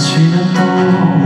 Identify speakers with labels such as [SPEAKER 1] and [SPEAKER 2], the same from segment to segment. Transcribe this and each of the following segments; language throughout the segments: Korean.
[SPEAKER 1] 起得多好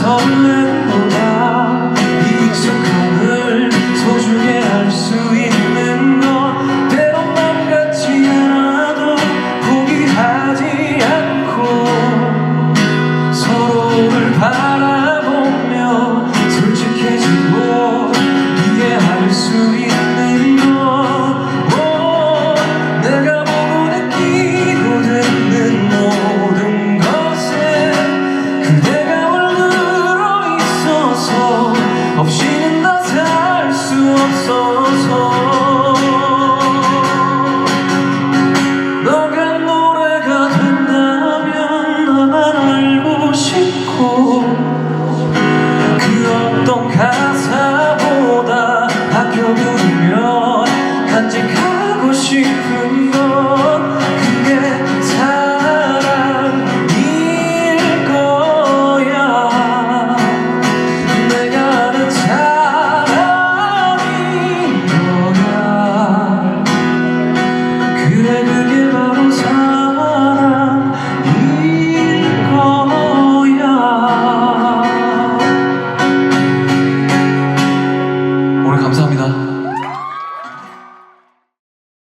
[SPEAKER 1] holding 어떤 가사